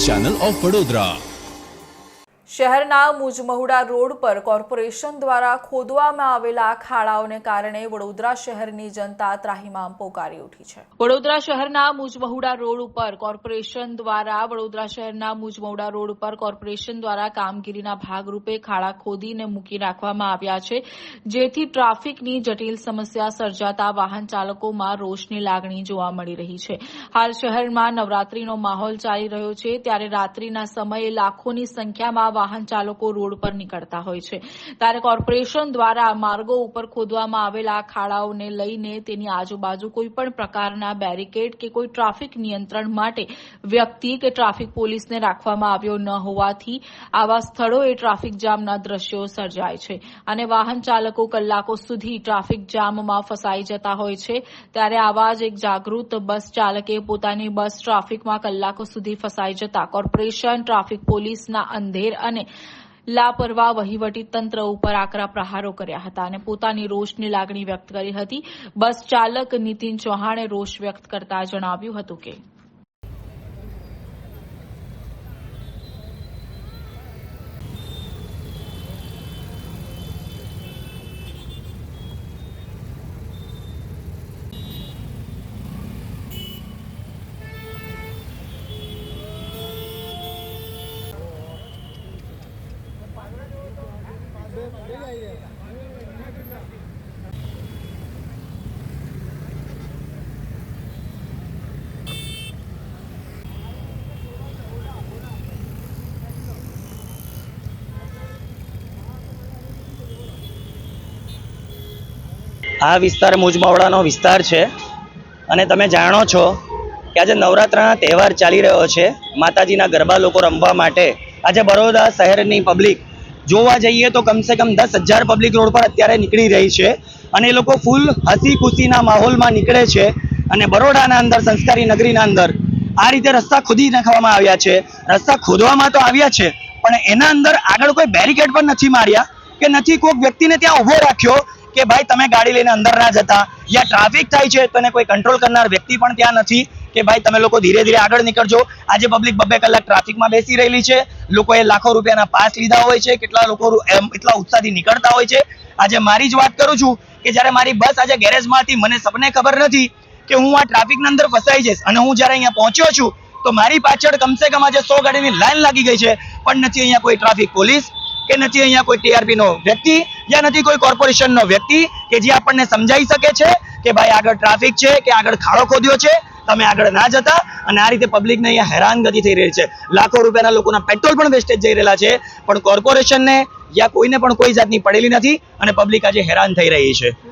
Channel of Vadodara શહેરના Mujmahuda road પર corporation દ્વારા ખોદવામાં આવેલા ખાડાઓને કારણે વડોદરા શહેરની જનતા ત્રાહિમામ પોકારી ઉઠી છે. વડોદરા શહેરના મુજમહુડા રોડ ઉપર કોર્પોરેશન દ્વારા વડોદરા શહેરના મુજમહુડા રોડ ઉપર કોર્પોરેશન દ્વારા કામગીરીના ભાગરૂપે ખાડા ખોદીને મૂકી રાખવામાં આવ્યા છે. જેથી ટ્રાફિકની જટિલ સમસ્યા સર્જાતા વાહન ચાલકોમાં રોષની લાગણી જોવા મળી રહી છે. હાલ શહેરમાં નવરાત્રીનો માહોલ ચાલી રહ્યો છે. ત્યારે રાત્રિના સમયે લાખોની સંખ્યામાં વાહન ચાલકો રોડ પર નીકળતા હોય છે. ત્યારે કોર્પોરેશન દ્વારા માર્ગો ઉપર ખોદવામાં આવેલા ખાડાઓને લઈને તેની આજુબાજુ કોઈપણ પ્રકારના બેરિકેડ કે કોઈ ટ્રાફિક નિયંત્રણ માટે વ્યક્તિ કે ટ્રાફિક પોલીસને રાખવામાં આવ્યો ન હોવાથી આવા સ્થળોએ ટ્રાફિક જામના દ્રશ્યો સર્જાય છે. અને વાહન ચાલકો કલાકો સુધી ટ્રાફિક જામમાં ફસાઈ જતા હોય છે. ત્યારે આવા જ એક જાગૃત બસ ચાલકે પોતાની બસ ટ્રાફિકમાં કલાકો સુધી ફસાઈ જતા કોર્પોરેશન ટ્રાફિક પોલીસના અંધેર અને લાપરવાહ વહીવટી તંત્ર ઉપર આકરા પ્રહારો કર્યા હતા અને પોતાની રોષની લાગણી વ્યક્ત કરી હતી. બસ ચાલક નીતિન ચૌહાણે રોષ વ્યક્ત કરતા જણાવ્યું હતું કે આ વિસ્તાર મુજમાવડાનો વિસ્તાર છે અને તમે જાણો છો કે આજે નવરાત્રના તહેવાર ચાલી રહ્યો છે. માતાજીના ગરબા લોકો રમવા માટે આજે બરોડા શહેરની પબ્લિક જોવા જઈએ તો કમસે કમ દસ હજાર પબ્લિક રોડ પર અત્યારે નીકળી રહી છે. અને એ લોકો ફૂલ હસી ખુશીના માહોલમાં નીકળે છે. અને બરોડાના અંદર, સંસ્કારી નગરીના અંદર આ રીતે રસ્તા ખોદી નાખવામાં આવ્યા છે. રસ્તા ખોદવામાં તો આવ્યા છે, પણ એના અંદર આગળ કોઈ બેરિકેડ પણ નથી માર્યા કે નથી કોઈક વ્યક્તિને ત્યાં ઊભો રાખ્યો કે ભાઈ તમે ગાડી લઈને અંદર ના જતા. યા ટ્રાફિક થાય છે, તો એને કોઈ કંટ્રોલ કરનાર વ્યક્તિ પણ ત્યાં નથી. કે ભાઈ તમે લોકો ધીરે ધીરે આગળ નીકળજો. આજે પબ્લિક બબે કલાક ટ્રાફિકમાં બેસી રહેલી છે. લોકોએ લાખો રૂપિયાના પાસ લીધા હોય છે. કેટલા લોકો એટલા ઉત્સાહથી નીકળતા હોય છે. આજે મારી જ વાત કરું છું કે જ્યારે મારી બસ આજે ગેરેજમાં હતી મને સપને ખબર નથી કે હું આ ટ્રાફિકની અંદર ફસાઈ જઈશ. અને હું જ્યારે અહીંયા પહોંચ્યો છું, તો મારી પાછળ કમસે કમ આજે સો ગાડીની લાઈન લાગી ગઈ છે. પણ નથી અહીંયા કોઈ ટ્રાફિક પોલીસ કે નથી અહીંયા કોઈ ટીઆરપી નો વ્યક્તિ, યા નથી કોઈ કોર્પોરેશન નો વ્યક્તિ કે જે આપણને સમજાઈ શકે છે કે ભાઈ આગળ ટ્રાફિક છે, કે આગળ ખાડો ખોદ્યો છે. તમે આગળ ના જતા અને આ રીતે પબ્લિકને અહીંયા હેરાનગતિ થઈ રહી છે. લાખો રૂપિયાના લોકોના પેટ્રોલ પણ વેસ્ટેજ જઈ રહેલા છે, પણ કોર્પોરેશનને યા કોઈને પણ કોઈ જાતની પડેલી નથી અને પબ્લિક આજે હેરાન થઈ રહી છે.